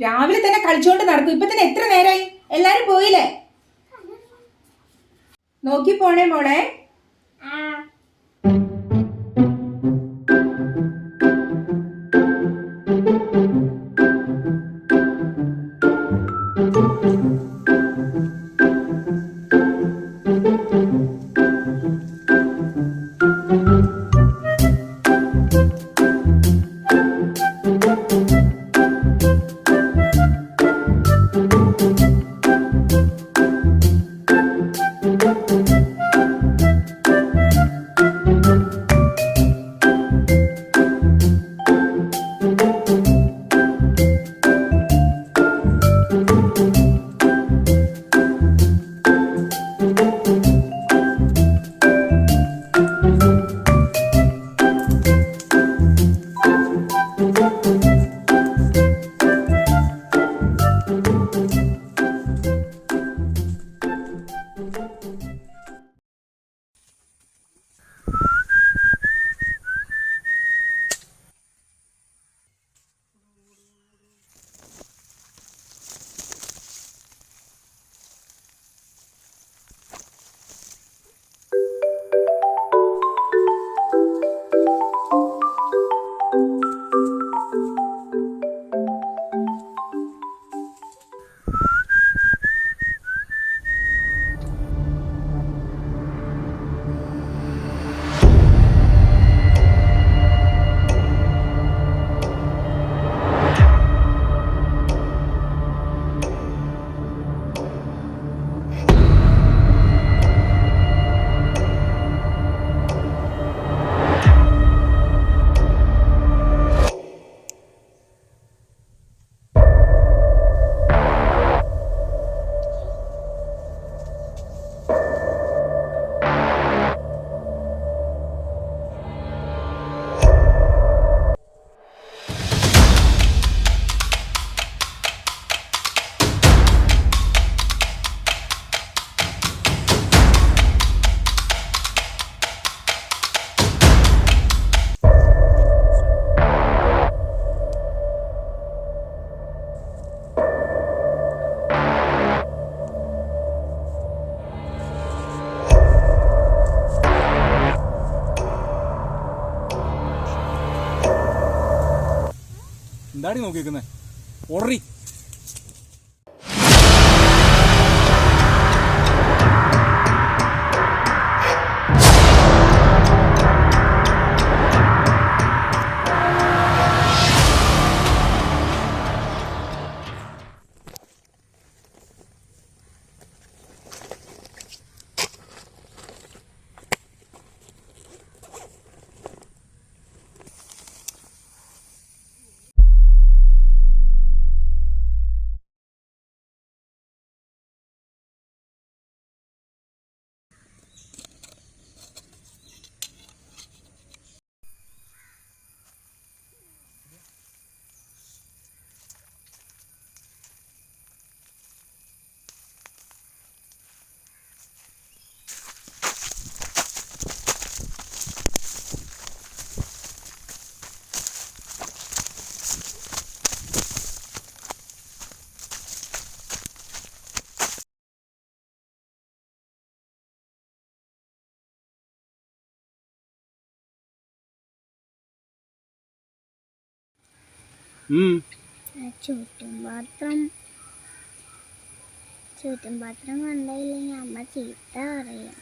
രാവിലെ തന്നെ കളിച്ചോണ്ട് നടക്കും. ഇപ്പൊ തന്നെ എത്ര നേരമായി എല്ലാരും പോയില്ലേ? നോക്കി പോണേ മോളെ. എന്താടി നോക്കിയേക്കുന്നേ പാത്രം. ചുറ്റും പാത്രം കണ്ടില്ലെങ്കിൽ അമ്മ ചീത്ത പറയും.